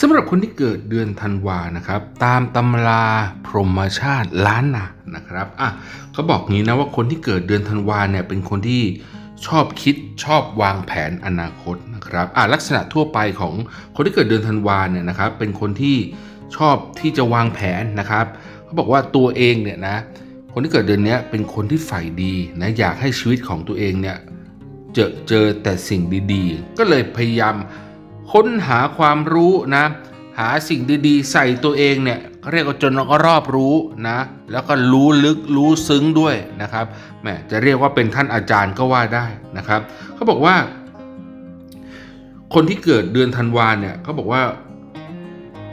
สำหรับคนที่เกิดเดือนธันวานะครับ ตามตำราพรหมชาติล้านนานะครับอะเขาบอกงี้นะว่าคนที่เกิดเดือนธันวาเนี่ยเป็นคนที่ชอบคิดชอบวางแผนอนาคตนะครับอะลักษณะทั่วไปของคนที่เกิดเดือนธันวาเนี่ยนะครับ เป็นคนที่ชอบที่จะวางแผนนะครับเขาบอกว่าตัวเองเนี่ยนะคนที่เกิดเดือนนี้เป็นคนที่ใฝ่ดีนะอยากให้ชีวิตของตัวเองเนี่ยเจอเจอแต่สิ่งดีๆ ก็เลยพยายาม ค้นหาความรู้นะ หาสิ่งดีๆ ใส่ตัวเองเนี่ยเรียกว่าจนก็รอบรู้นะ แล้วก็รู้ลึกรู้ซึ้งด้วยนะครับแหมจะเรียกว่าเป็นท่านอาจารย์ก็ว่าได้นะครับเขาบอกว่า คนที่เกิดเดือนธันวาเนี่ยเขาบอกว่า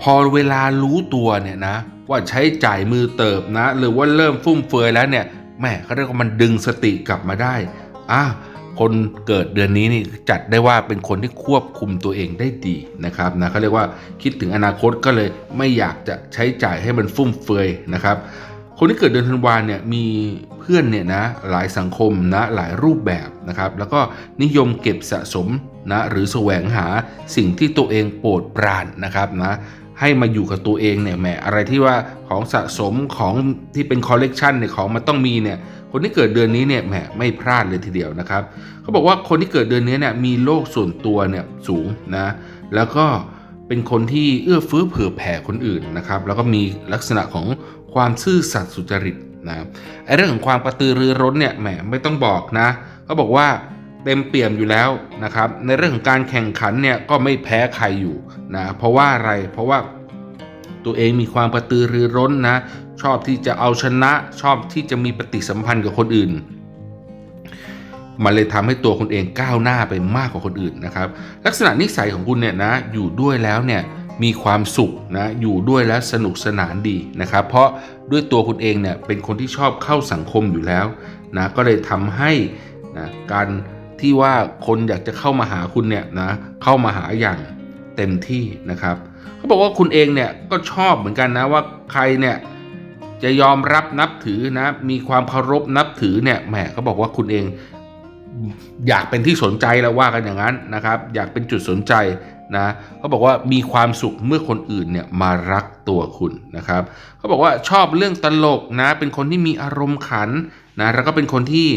พอเวลารู้ตัวเนี่ยนะ ว่าใช้จ่ายมือเติบนะ หรือว่าเริ่มฟุ่มเฟือยแล้วเนี่ยแหมเขาเรียกว่ามันดึงสติกลับมาได้อะ คนเกิดเดือนนี้นี่จัดได้ว่าเป็นคนที่ควบคุมตัวเองได้ดีนะครับนะเขาเรียกว่าคิดถึงอนาคตก็เลยไม่อยากจะใช้จ่ายให้มันฟุ่มเฟือยนะครับ คนที่เกิดเดือนธันวาเนี่ยมีเพื่อนเนี่ยนะหลายสังคมนะหลายรูปแบบนะครับแล้วก็นิยมเก็บสะสมนะหรือแสวงหาสิ่งที่ตัวเองโปรดปรานนะครับนะให้มาอยู่กับตัวเองเนี่ยแหมอะไรที่ว่าของสะสมของที่เป็นคอลเลกชันเนี่ยของมันต้องมีเนี่ย คนที่เกิดเดือนนี้เนี่ยแหมไม่พลาดเลยทีเดียวนะครับเขาบอกว่าคนที่เกิดเดือนนี้เนี่ยมีโลกส่วนตัวเนี่ยสูงนะแล้วก็เป็นคนที่เอื้อเฟื้อเผื่อแผ่คนอื่นนะครับแล้วก็มีลักษณะของความซื่อสัตย์สุจริตนะไอ้เรื่องของความกระตือรือร้นเนี่ยแหมไม่ต้องบอกนะเขาบอกว่าเต็มเปี่ยมอยู่แล้วนะครับในเรื่องของการแข่งขันเนี่ยก็ไม่แพ้ใครอยู่นะเพราะว่าอะไรเพราะว่า ตัวเองมีความกระตือรือร้นนะ ชอบที่จะเอาชนะชอบที่จะมีปฏิสัมพันธ์กับคนอื่น มันเลยทำให้ตัวคุณเองก้าวหน้าไปมากกว่าคนอื่นนะครับ ลักษณะนิสัยของคุณเนี่ยนะอยู่ด้วยแล้วเนี่ยมีความสุขนะอยู่ด้วยแล้วสนุกสนานดีนะครับ เพราะด้วยตัวคุณเองเนี่ยเป็นคนที่ชอบเข้าสังคมอยู่แล้วนะก็เลยทำให้นะการที่ว่าคนอยากจะเข้ามาหาคุณเนี่ยนะเข้ามาหาอย่างเต็มที่นะครับ เขาบอกว่าคุณเองเนี่ยก็ชอบเหมือนกันนะว่าใครเนี่ยจะยอมรับนับถือนะ มีความเคารพนับถือเนี่ยแหมเขาบอกว่าคุณเองอยากเป็นที่สนใจแล้วว่ากันอย่างนั้นนะครับ อยากเป็นจุดสนใจนะเขาบอกว่ามีความสุขเมื่อคนอื่นเนี่ยมารักตัวคุณนะครับเขาบอกว่าชอบเรื่องตลกนะเป็นคนที่มีอารมณ์ขันนะแล้วก็เป็นคนที่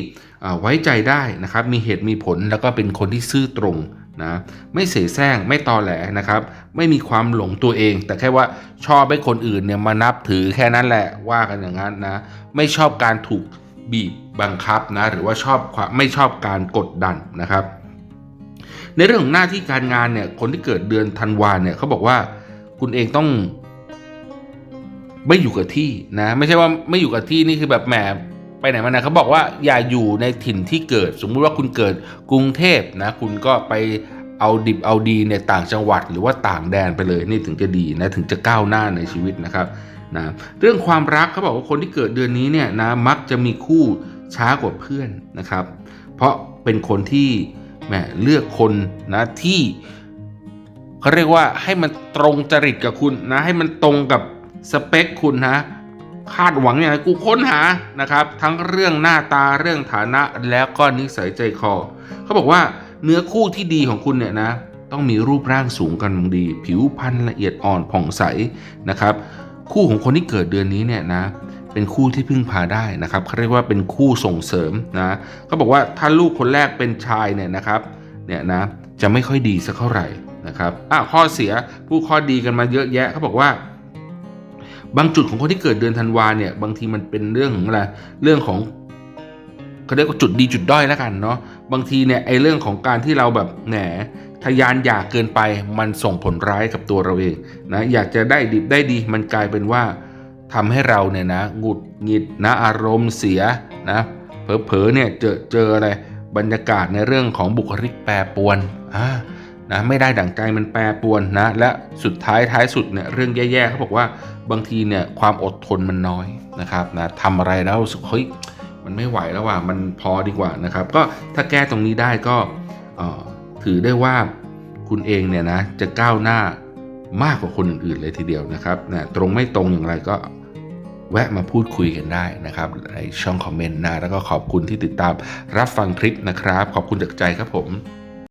ไว้ใจได้นะครับ มีเหตุมีผลแล้วก็เป็นคนที่ซื่อตรง นะไม่เสแสร้งไม่ตอแหลนะครับ ไม่มีความหลงตัวเอง แต่แค่ว่าชอบให้คนอื่นเนี่ยมานับถือแค่นั้นแหละว่ากันอย่างนั้นนะ ไม่ชอบการถูกบีบบังคับนะหรือว่าชอบความไม่ชอบการกดดันนะครับ ในเรื่องของหน้าที่การงานเนี่ยคนที่เกิดเดือนธันวาเนี่ยเขาบอกว่าคุณเองต้องไม่อยู่กับที่นะ ไม่ใช่ว่าไม่อยู่กับที่นี่คือแบบแหม ไปไหนมาไหนเขาบอกว่าอย่าอยู่ในถิ่นที่เกิด สมมุติว่าคุณเกิดกรุงเทพนะ คุณก็ไปเอาดิบเอาดีในต่างจังหวัดหรือว่าต่างแดนไปเลยนี่ถึงจะดีนะถึงจะก้าวหน้าในชีวิตนะครับนะเรื่องความรักเขาบอกว่าคนที่เกิดเดือนนี้เนี่ยนะมักจะมีคู่ช้ากว่าเพื่อนนะครับ เพราะเป็นคนที่แหมเลือกคนนะที่เขาเรียกว่าให้มันตรงจริตกับคุณนะให้มันตรงกับสเปคคุณนะ คาดหวังอย่างไรกูค้นหานะครับ ทั้งเรื่องหน้าตาเรื่องฐานะแล้วก็นิสัยใจคอเขาบอกว่าเนื้อคู่ที่ดีของคุณเนี่ยนะ ต้องมีรูปร่างสูงกันดี ผิวพรรณละเอียดอ่อนผ่องใสนะครับ คู่ของคนที่เกิดเดือนนี้เนี่ยนะเป็นคู่ที่พึ่งพาได้นะครับเขาเรียกว่าเป็นคู่ส่งเสริมนะเขาบอกว่าถ้าลูกคนแรกเป็นชายเนี่ยนะครับเนี่ยนะจะไม่ค่อยดีสักเท่าไหร่นะครับอ้าวข้อเสียผู้ข้อดีกันมาเยอะแยะเขาบอกว่า บางจุดของคนที่เกิดเดือนธันวาเนี่ยบางทีมันเป็นเรื่องของอะไรเรื่องของเขาเรียกว่าจุดดีจุดด้อยแล้วกันเนาะบางทีเนี่ยไอ้เรื่องของการที่เราแบบแหนทยานอยากเกินไปมันส่งผลร้ายกับตัวเราเองนะอยากจะได้ดิบได้ดีมันกลายเป็นว่าทำให้เราเนี่ยนะหงุดหงิดนะอารมณ์เสียนะเผลอๆเนี่ยเจอเจออะไรบรรยากาศในเรื่องของบุคลิกแปรปวนอ่า นะไม่ได้ดั่งใจมันแปรปวนนะและสุดท้ายท้ายสุดเนี่ยเรื่องแย่ๆเขาบอกว่าบางทีเนี่ยความอดทนมันน้อยนะครับนะทำอะไรแล้วสึกเฮ้ยมันไม่ไหวแล้วว่ะมันพอดีกว่านะครับ ก็ถ้าแก้ตรงนี้ได้ก็ถือได้ว่าคุณเองเนี่ยนะจะก้าวหน้ามากกว่าคนอื่นๆเลยทีเดียวนะครับนะตรงไม่ตรงอย่างไรก็แวะมาพูดคุยกันได้นะครับในช่องคอมเมนต์นะแล้วก็ขอบคุณที่ติดตามรับฟังคลิปนะครับ ขอบคุณจากใจครับผม